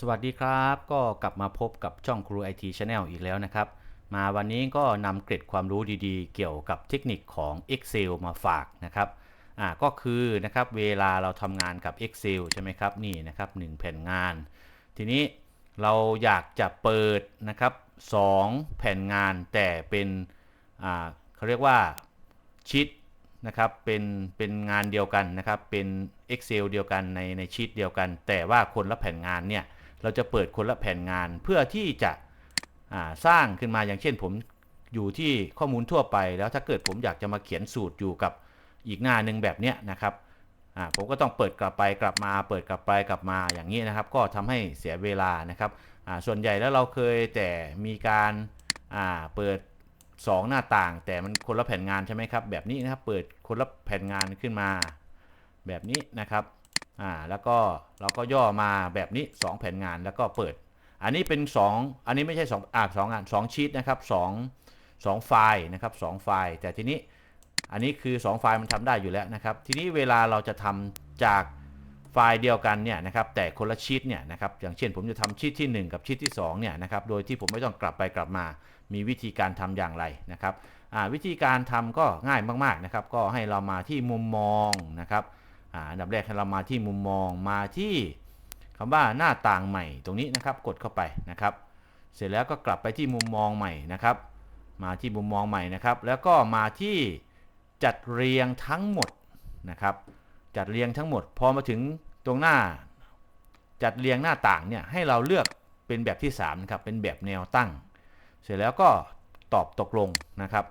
สวัสดีครับ ก็กลับมาพบกับช่องครูไอทีชาแนลอีกแล้วนะครับ มาวันนี้ก็นำเกร็ดความรู้ดีๆ เกี่ยวกับเทคนิคของ Excel มาฝากนะครับอ่าก็คือนะครับเวลาเราทำงานกับ Excel ใช่ไหมครับนี่นะครับหนึ่งแผ่นงาน ทีนี้เราอยากจะเปิดนะครับสองแผ่นงานแต่เป็นอ่าเขาเรียกว่าชีตนะครับเป็นเป็นงานเดียวกันนะครับเป็น Excel เดียวกันในในชีตเดียวกัน แต่ว่าคนละแผ่นงานเนี่ย เราจะเปิดคนละแผ่นงานเพื่อที่จะสร้างขึ้นมาอย่างเช่น ผมอยู่ที่ข้อมูลทั่วไป แล้วถ้าเกิดผมอยากจะมาเขียนสูตรอยู่กับอีกหน้าหนึ่งแบบเนี้ยนะครับผมก็ต้องเปิดกลับไปกลับมา เปิดกลับไปกลับมาอย่างนี้นะครับ ก็ทำให้เสียเวลานะครับส่วนใหญ่แล้วเราเคยแต่มีการาเปิด 2 หน้าต่าง แต่มันคนละแผ่นงานใช่ไหมครับแบบนี้นะครับเปิดคนละแผ่นงานขึ้นมา แบบนี้นะครับ อ่าแล้วก็เราก็ย่อมาแบบนี้ 2 แผ่นงานแล้วก็เปิด อันนี้เป็น 2 อันนี้ไม่ใช่2อ่าสองงาน2ชีตนะครับ2 2ไฟล์นะครับ2ไฟล์ แต่ทีนี้อันนี้คือ 2 ไฟล์มันทำได้อยู่แล้วนะครับ ทีนี้เวลาเราจะทำจากไฟล์เดียวกันเนี่ยนะครับแต่คนละชีตเนี่ยนะครับอย่างเช่นผมจะทำชีตที่ 1 กับชีตที่2เนี่ยนะครับโดยที่ผมไม่ต้องกลับไปกลับมามีวิธีการทำอย่างไรนะครับอ่าวิธีการทำก็ง่ายมากๆนะครับก็ให้เรามาที่มุมมองนะครับ อันดับแรกให้เรามาที่มุมมองมาที่คำว่าหน้าต่างใหม่ตรงนี้นะครับกดเข้าไปนะครับ เสร็จแล้วก็กลับไปที่มุมมองใหม่นะครับ มาที่มุมมองใหม่นะครับ แล้วก็มาที่จัดเรียงทั้งหมดนะครับ จัดเรียงทั้งหมด พอมาถึงตรงหน้า จัดเรียงหน้าต่างเนี่ยให้เราเลือกเป็นแบบที่3นะครับเป็นแบบแนวตั้ง เสร็จแล้วก็ตอบตกลงนะครับ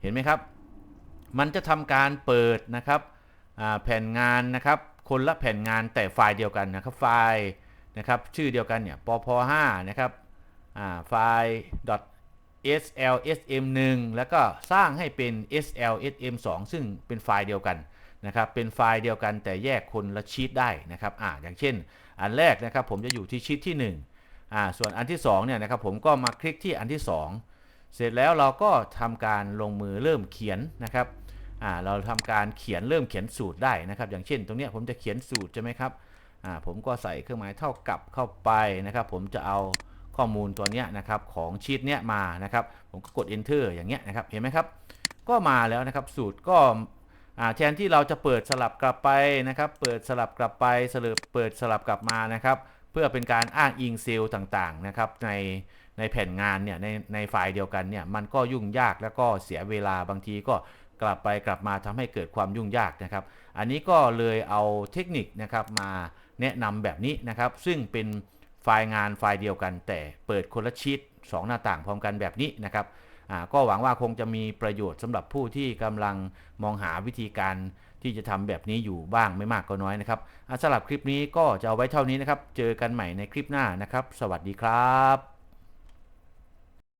เห็นไหมครับ มันจะทำการเปิดนะครับ แผ่นงานนะครับ คนละแผ่นงานแต่ไฟล์เดียวกันนะครับ ไฟล์นะครับ ชื่อเดียวกันเนี่ยปพ5นะครับไฟล์ .slsm1 แล้วก็สร้างให้เป็น slsm2 ซึ่งเป็นไฟล์เดียวกันนะครับ เป็นไฟล์เดียวกันแต่แยกคนละชีตได้นะครับอ่าอย่างเช่น อันแรกนะครับผมจะอยู่ที่ชีตที่1อ่าส่วนอันที่2เนี่ยนะครับผมก็มาคลิกที่อันที่ 2 เสร็จแล้วเราก็ทำการลงมือเริ่มเขียนนะครับ อ่าเราทำการเขียนเริ่มเขียนสูตรได้นะครับ อย่างเช่น ตรงนี้ผมจะเขียนสูตรใช่ไหมครับอ่าผมก็ใส่เครื่องหมายเท่ากับเข้าไปนะครับ ผมจะเอาข้อมูลตัวนี้นะครับของชีตเนี้ยมานะครับ ผมก็กด enter อย่างเงี้ยนะครับเห็นไหมครับ ก็มาแล้วนะครับสูตรก็แทนที่เราจะเปิดสลับกลับไปนะครับ เปิดสลับกลับไปสลับเปิดสลับกลับมานะครับ เพื่อเป็นการอ้างอิงเซลล์ต่างๆนะครับในในแผ่นงานเนี่ยในในไฟล์เดียวกันเนี่ยมันก็ยุ่งยากแล้วก็เสียเวลาบางทีก็ กลับไปกลับมาทำให้เกิดความยุ่งยากนะครับ อันนี้ก็เลยเอาเทคนิคนะครับมาแนะนำแบบนี้นะครับ ซึ่งเป็นไฟล์งานไฟล์เดียวกัน แต่เปิดคนละชีต2หน้าต่างพร้อมกันแบบนี้นะครับก็หวังว่าคงจะมีประโยชน์สำหรับผู้ที่กำลังมองหาวิธีการที่จะทำแบบนี้อยู่บ้างไม่มากก็น้อยนะครับสำหรับคลิปนี้ก็จะเอาไว้เท่านี้นะครับ เจอกันใหม่ในคลิปหน้านะครับ สวัสดีครับ